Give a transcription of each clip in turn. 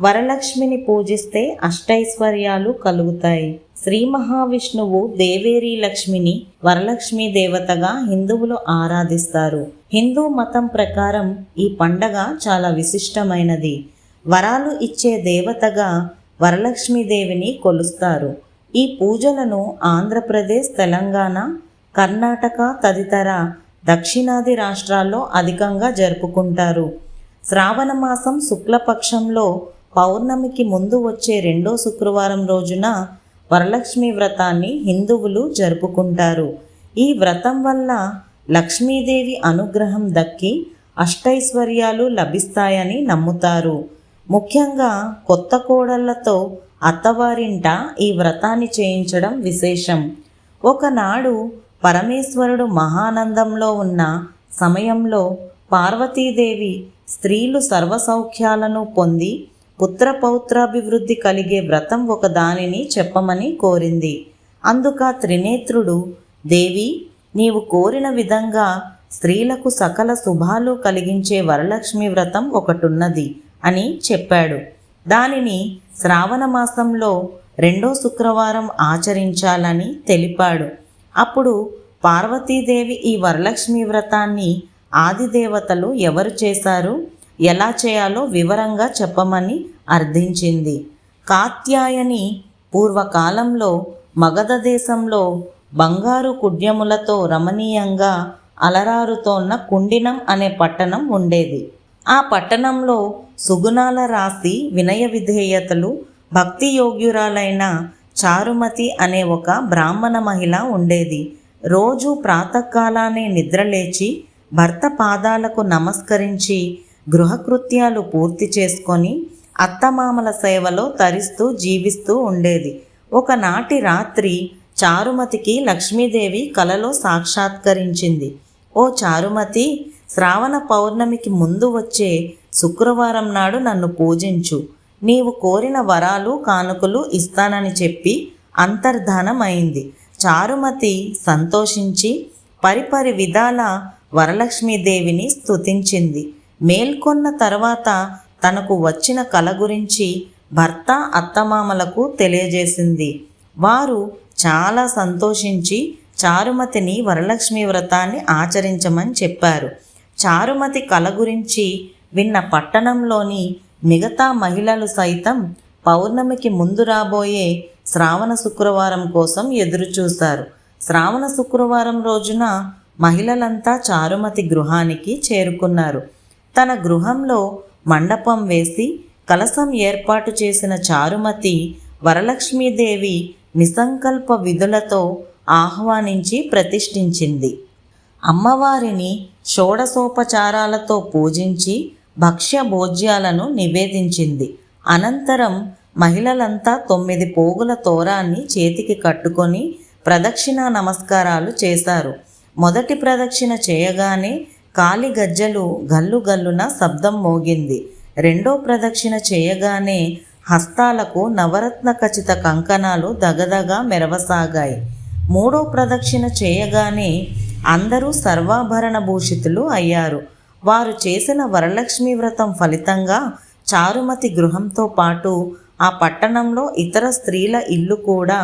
వరలక్ష్మిని పూజిస్తే అష్టైశ్వర్యాలు కలుగుతాయి. శ్రీ మహావిష్ణువు దేవేరీ లక్ష్మిని వరలక్ష్మి దేవతగా హిందువులు ఆరాధిస్తారు. హిందూ మతం ప్రకారం ఈ పండగ చాలా విశిష్టమైనది. వరాలు ఇచ్చే దేవతగా వరలక్ష్మీదేవిని కొలుస్తారు. ఈ పూజలను ఆంధ్రప్రదేశ్ తెలంగాణ కర్ణాటక తదితర దక్షిణాది రాష్ట్రాల్లో అధికంగా జరుపుకుంటారు. శ్రావణ మాసం శుక్లపక్షంలో పౌర్ణమికి ముందు వచ్చే రెండో శుక్రవారం రోజున వరలక్ష్మి వ్రతాన్ని హిందువులు జరుపుకుంటారు. ఈ వ్రతం వల్ల లక్ష్మీదేవి అనుగ్రహం దక్కి అష్టైశ్వర్యాలు లభిస్తాయని నమ్ముతారు. ముఖ్యంగా కొత్త కోడళ్ళతో అత్తవారింట ఈ వ్రతాన్ని చేయించడం విశేషం. ఒకనాడు పరమేశ్వరుడు మహానందంలో ఉన్న సమయంలో పార్వతీదేవి స్త్రీలు సర్వసౌఖ్యాలను పొంది పుత్ర పౌత్రాభివృద్ధి కలిగే వ్రతం ఒక దానిని చెప్పమని కోరింది. అందుక త్రినేత్రుడు దేవి నీవు కోరిన విధంగా స్త్రీలకు సకల శుభాలు కలిగించే వరలక్ష్మి వ్రతం ఒకటున్నది అని చెప్పాడు. దానిని శ్రావణ మాసంలో రెండో శుక్రవారం ఆచరించాలని తెలిపాడు. అప్పుడు పార్వతీదేవి ఈ వరలక్ష్మి వ్రతాన్ని ఆదిదేవతలు ఎవరు చేశారు? ఎలా చేయాలో వివరంగా చెప్పమని అర్థించింది. కాత్యాయని పూర్వకాలంలో మగధ దేశంలో బంగారు కుడ్యములతో రమణీయంగా అలరారుతోన్న కుండినం అనే పట్టణం ఉండేది. ఆ పట్టణంలో సుగుణాల రాశి వినయ విధేయతలు భక్తి యోగ్యురాలైన చారుమతి అనే ఒక బ్రాహ్మణ మహిళ ఉండేది. రోజు ప్రాతకాలానే నిద్రలేచి భర్త పాదాలకు నమస్కరించి గృహకృత్యాలు పూర్తి చేసుకొని అత్తమామల సేవలో తరిస్తూ జీవిస్తూ ఉండేది. ఒకనాటి రాత్రి చారుమతికి లక్ష్మీదేవి కలలో సాక్షాత్కరించింది. ఓ చారుమతి శ్రావణ పౌర్ణమికి ముందు వచ్చే శుక్రవారం నాడు నన్ను పూజించు. నీవు కోరిన వరాలు కానుకలు ఇస్తానని చెప్పి అంతర్ధానమైంది చారుమతి సంతోషించి పరిపరి విధాల వరలక్ష్మీదేవిని స్తుతించింది. మేల్కొన్న తర్వాత తనకు వచ్చిన కల గురించి భర్త అత్తమామలకు తెలియజేసింది. వారు చాలా సంతోషించి చారుమతిని వరలక్ష్మి వ్రతాన్ని ఆచరించమని చెప్పారు. చారుమతి కల గురించి విన్న పట్టణంలోని మిగతా మహిళలు సైతం పౌర్ణమికి ముందు రాబోయే శ్రావణ శుక్రవారం కోసం ఎదురుచూశారు. శ్రావణ శుక్రవారం రోజున మహిళలంతా చారుమతి గృహానికి చేరుకున్నారు. తన గృహంలో మండపం వేసి కలసం ఏర్పాటు చేసిన చారుమతి వరలక్ష్మీదేవి నిసంకల్ప విధులతో ఆహ్వానించి ప్రతిష్ఠించింది. అమ్మవారిని షోడసోపచారాలతో పూజించి భక్ష్య భోజ్యాలను నివేదించింది. అనంతరం మహిళలంతా తొమ్మిది పోగుల తోరాన్ని చేతికి కట్టుకొని ప్రదక్షిణ నమస్కారాలు చేశారు. మొదటి ప్రదక్షిణ చేయగానే కాలి గజ్జలు గల్లు గల్లున శబ్దం మోగింది. రెండో ప్రదక్షిణ చేయగానే హస్తాలకు నవరత్న ఖచ్చిత కంకణాలు దగదగా మెరవసాగాయి. మూడో ప్రదక్షిణ చేయగానే అందరూ సర్వాభరణ భూషితులు అయ్యారు. వారు చేసిన వరలక్ష్మి వ్రతం ఫలితంగా చారుమతి గృహంతో పాటు ఆ పట్టణంలో ఇతర స్త్రీల ఇల్లు కూడా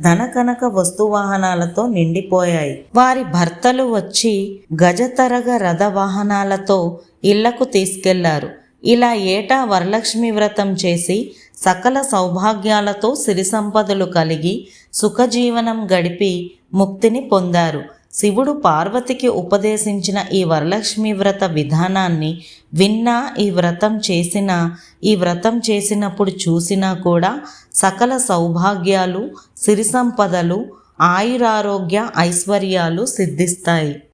ధనకనక వస్తువాహనాలతో నిండిపోయాయి. వారి భర్తలు వచ్చి గజతరగ రథ వాహనాలతో ఇళ్ళకు తీసుకెళ్ళారు. ఇలా ఏటా వరలక్ష్మి వ్రతం చేసి సకల సౌభాగ్యాలతో సిరి సంపదలు కలిగి సుఖజీవనం గడిపి ముక్తిని పొందారు. శివుడు పార్వతికి ఉపదేశించిన ఈ వరలక్ష్మి వ్రత విధానాన్ని విన్నా ఈ వ్రతం చేసినా ఈ వ్రతం చేసినప్పుడు చూసినా కూడా సకల సౌభాగ్యాలు సిరి సంపదలు ఆయురారోగ్య ఐశ్వర్యాలు సిద్ధిస్తాయి.